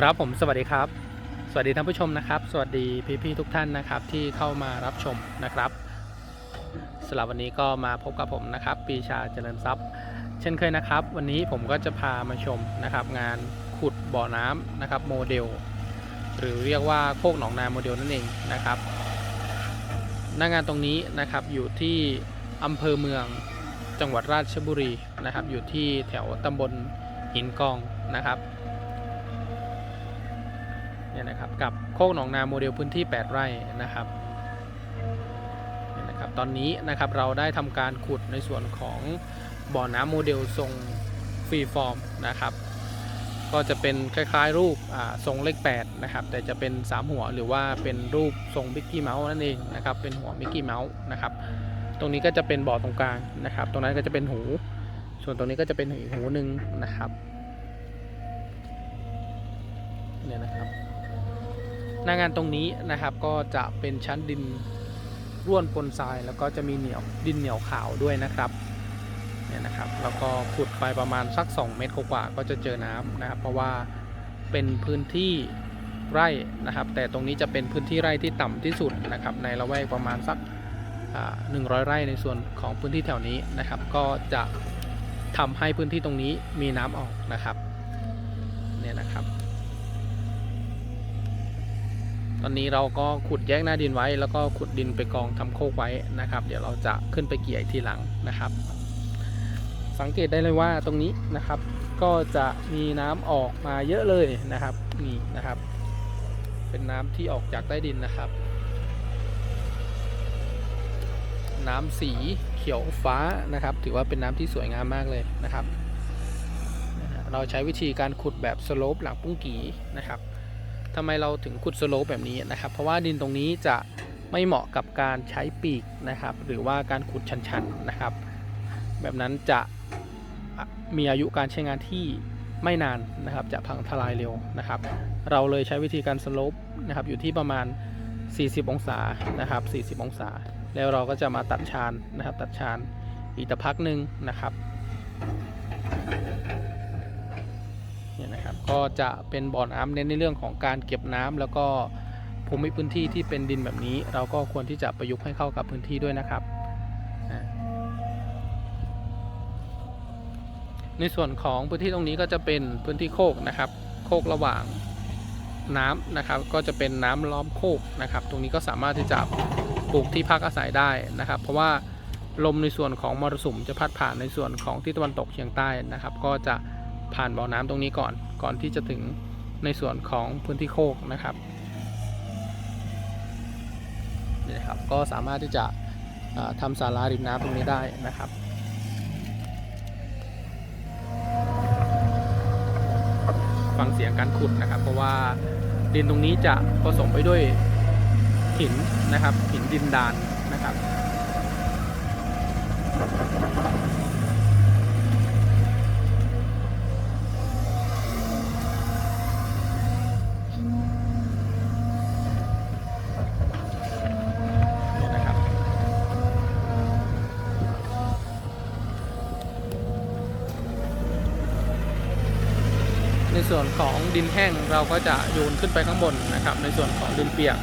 ครับผมสวัสดีครับ สวัสดีท่านผู้ชมนะครับ สวัสดีพี่ๆทุกท่านนะครับที่เข้ามารับชมนะครับสำหรับวันนี้ก็มาพบกับผมนะครับปีชาเจริญทรัพย์ เช่นเคยนะครับ วันนี้ผมก็จะพามาชมนะครับ งานขุดบ่อน้ำนะครับโมเดล หรือเรียกว่าโคกหนองนาโมเดลนั่นเองนะครับหน้างานตรงนี้นะครับอยู่ที่อำเภอเมืองจังหวัดราชบุรีนะครับ อยู่ที่แถวตำบลหินกองนะครับ เนี่ยนะครับกับโคกหนองนาโมเดลพื้นที่ 8 ไร่นะครับเนี่ยนะครับ ตอนนี้นะครับเราได้ทำการขุดในส่วนของบ่อน้ำโมเดลทรงฟรีฟอร์มนะครับ ก็จะเป็นคล้ายๆ รูปทรงเลข8นะครับแต่จะเป็น 3 หัวหรือว่าเป็นรูปทรงมิกกี้เมาส์นั่นเองนะครับเป็นหัวมิกกี้เมาส์นะครับตรงนี้ก็จะเป็นบ่อตรงกลางนะครับ ตรงนั้นก็จะเป็นหู ส่วนตรงนี้ก็จะเป็นอีกหูหนึ่งนะครับเนี่ยนะครับ หน้างานตรงนี้นะครับก็จะเป็นชั้นดินร่วนปนทรายแล้วก็จะมีเหนียวดินเหนียวขาวด้วยนะครับเนี่ยนะครับ แล้วก็ขุดไปประมาณสัก 2 เมตรกว่าก็จะเจอน้ำนะครับ เพราะว่าเป็นพื้นที่ไร่นะครับ แต่ตรงนี้จะเป็นพื้นที่ไร่ที่ต่ำที่สุดนะครับ ในละแวกประมาณสักหนึ่งร้อยไร่ในส่วนของพื้นที่แถวนี้นะครับ ก็จะทำให้พื้นที่ตรงนี้มีน้ำออกนะครับเนี่ยนะครับ ตอนนี้เราก็ขุดแยกหน้าดินไว้ แล้วก็ขุดดินไปกองทำโคกไว้นะครับ เดี๋ยวเราจะขึ้นไปเกี่ยอีกทีหลังนะครับ สังเกตได้เลยว่าตรงนี้นะครับ ก็จะมีน้ำออกมาเยอะเลยนะครับนี่นะครับ เป็นน้ำที่ออกจากใต้ดินนะครับ น้ำสีเขียวฟ้านะครับ ถือว่าเป็นน้ำที่สวยงามมากเลยนะครับ เราใช้วิธีการขุดแบบสโลปหลังปุ้งกีนะครับ ทำไมเราถึงขุดสโลปแบบนี้นะครับ เพราะว่าดินตรงนี้จะไม่เหมาะกับการใช้ปีกนะครับ หรือว่าการขุดชันๆนะครับ แบบนั้นจะมีอายุการใช้งานที่ไม่นานนะครับ จะพังทลายเร็วนะครับ เราเลยใช้วิธีการสโลปนะครับอยู่ที่ประมาณ 40 องศานะครับ 40 องศา แล้วเราก็จะมาตัดชานนะครับ ตัดชานอีกแต่พักหนึ่งนะครับ นะครับก็จะเป็นบ่อน้ำเน้นในเรื่องของการเก็บน้ำแล้วก็ภูมิพื้นที่ที่เป็นดินแบบนี้ เราก็ควรที่จะประยุกต์ให้เข้ากับพื้นที่ด้วยนะครับ ในส่วนของพื้นที่ตรงนี้ก็จะเป็นพื้นที่โคกนะครับ โคกระหว่างน้ำนะครับ ก็จะเป็นน้ำล้อมโคกนะครับ ตรงนี้ก็สามารถที่จะปลูกที่พักอาศัยได้นะครับ เพราะว่าลมในส่วนของมรสุมจะพัดผ่านในส่วนของที่ตะวันตกเฉียงใต้นะครับ ก็จะ ผ่านบ่อน้ำตรงนี้ก่อนก่อนที่จะถึงในส่วนของพื้นที่โคกนะครับนี่ครับก็สามารถที่จะอ่าทำศาลาริมน้ำตรงนี้ได้นะครับฟังเสียงการขุดนะครับ เพราะว่าดินตรงนี้จะผสมไปด้วยหินนะครับหินดินดานนะครับ ส่วนของดินแห้งเราก็จะโยนขึ้นไปข้างบนนะครับ ในส่วนของดินเปียก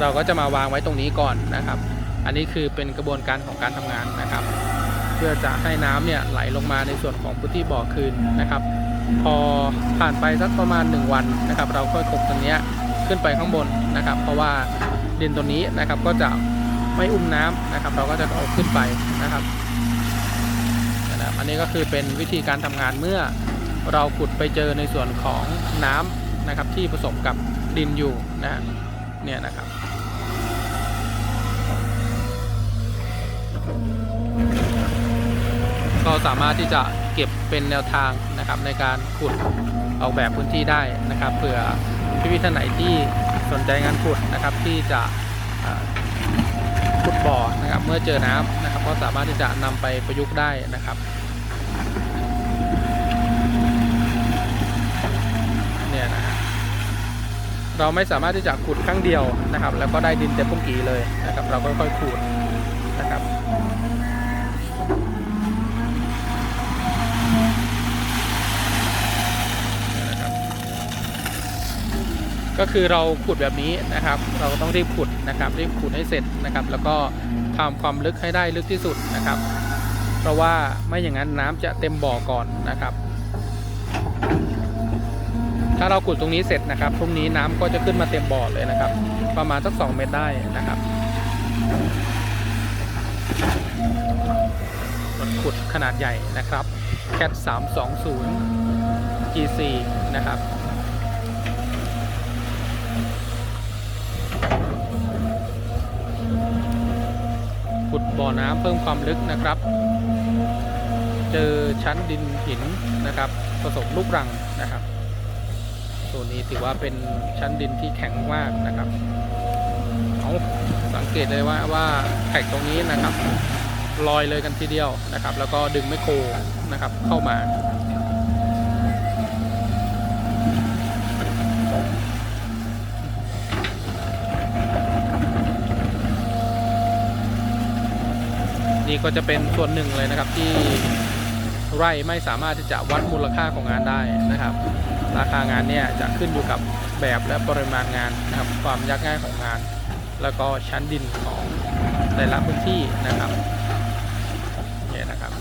เราก็จะมาวางไว้ตรงนี้ก่อนนะครับ อันนี้คือเป็นกระบวนการของการทำงานนะครับ เพื่อจะให้น้ำเนี่ยไหลลงมาในส่วนของพื้นที่บ่อคืนนะครับ พอผ่านไปสักประมาณ 1 วันนะครับ เราค่อยกบตัวเนี้ยขึ้นไปข้างบนนะครับ เพราะว่าดินตัวนี้นะครับก็จะไม่อุ้มน้ำนะครับ เราก็จะเอาขึ้นไปนะครับนะครับอันนี้ก็คือเป็นวิธีการทำงานเมื่อ เราขุดไปเจอในส่วนของน้ำนะครับที่ผสมกับดินอยู่นะเนี่ยนะครับ ก็สามารถที่จะเก็บเป็นแนวทางนะครับในการขุดออกแบบพื้นที่ได้นะครับเผื่อพี่ๆท่านไหนที่สนใจงานขุดนะครับที่จะขุดบ่อนะครับเมื่อเจอน้ำนะครับก็สามารถที่จะนำไปประยุกต์ได้นะครับเนี่ยนะฮะ เราไม่สามารถที่จะขุดครั้งเดียวนะครับ แล้วก็ได้ดินเต็มปุ้งกีเลยนะครับ เราก็ค่อยๆขุดนะครับนะครับก็คือเราขุดแบบนี้นะครับ เราก็ต้องรีบขุดนะครับรีบขุดให้เสร็จนะครับ แล้วก็ทำความลึกให้ได้ลึกที่สุดนะครับ เพราะว่าไม่อย่างนั้นน้ำจะเต็มบ่อก่อนนะครับ ถ้าเราขุดตรงนี้เสร็จนะครับพรุ่งนี้น้ำก็จะขึ้นมาเต็มบ่อเลยนะครับ ประมาณสัก 2 เมตรได้นะครับรถขุดขนาดใหญ่นะครับ CAT 320 G4 นะครับขุดบ่อน้ำเพิ่มความลึกนะครับ เจอชั้นดินหินนะครับ ผสมลูกรังนะครับ ตัวนี้ถือว่าเป็นชั้นดินที่แข็งมากนะครับเอาสังเกตเลยว่าว่าแท็กตรงนี้นะครับลอยเลยกันทีเดียวนะครับ แล้วก็ดึงไมโครนะครับเข้ามานี่ก็จะเป็นส่วนหนึ่งเลยนะครับที่ ไร่ไม่สามารถที่จะวัดมูลค่าของงานได้นะครับ ราคางานเนี่ยจะขึ้นอยู่กับแบบและปริมาณงานนะครับ ความยากง่ายของงาน แล้วก็ชั้นดินของแต่ละพื้นที่นะครับเนี่ยนะครับ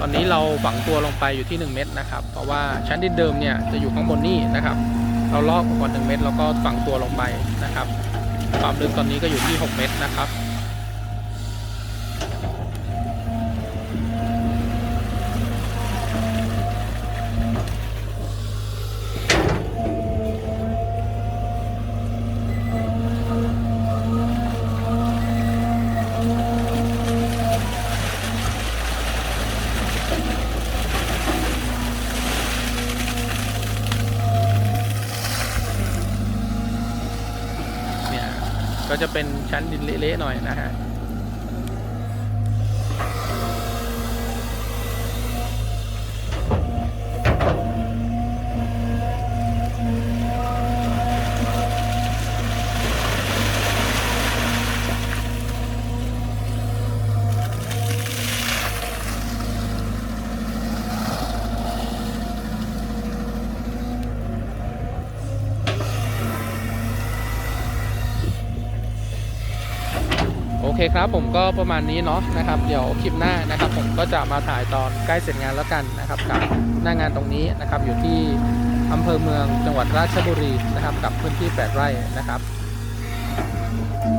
ตอนนี้เราฝังตัวลงไปอยู่ที่ 1 เมตรนะครับ เพราะว่าชั้นดินเดิมเนี่ยจะอยู่ข้างบนนี่นะครับ เราลอกก่อน1เมตรแล้วก็ฝังตัวลงไปนะครับ ความลึกตอนนี้ก็อยู่ที่ 6 เมตรนะครับ ก็จะเป็นชั้นดินเละๆหน่อยนะฮะ เคครับผมก็ประมาณนี้เนาะนะครับ เดี๋ยวคลิปหน้านะครับ ผมก็จะมาถ่ายตอนใกล้เสร็จงานแล้วกันนะครับกับหน้างานตรงนี้นะครับ อยู่ที่อำเภอเมืองจังหวัดราชบุรีนะครับ กับพื้นที่ 8 ไร่นะครับ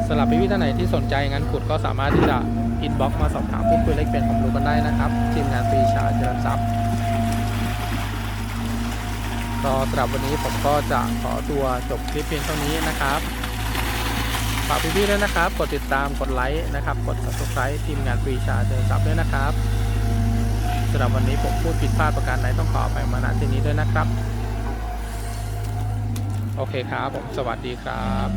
สำหรับพี่ๆท่านไหนที่สนใจงานขุดก็สามารถที่จะอินบ็อกมาสอบถามพูดคุยเล็กเป็นความรู้กันได้นะครับทีมงานปรีชาเจริญทรัพย์ก็สำหรับวันนี้ผมก็จะขอตัวจบคลิปเพียงเท่านี้นะครับากพี่ๆด้วยนะครับ กดติดตามกดไลค์นะครับ กด subscribe ทีมงานปรีชาเจริญทรับด้วยนะครับสำหรับวันนี้ผมพูดผิดพลาดประการใดต้องขอไปมาณที่นี้ด้วยนะครับ โอเคครับผมสวัสดีครับ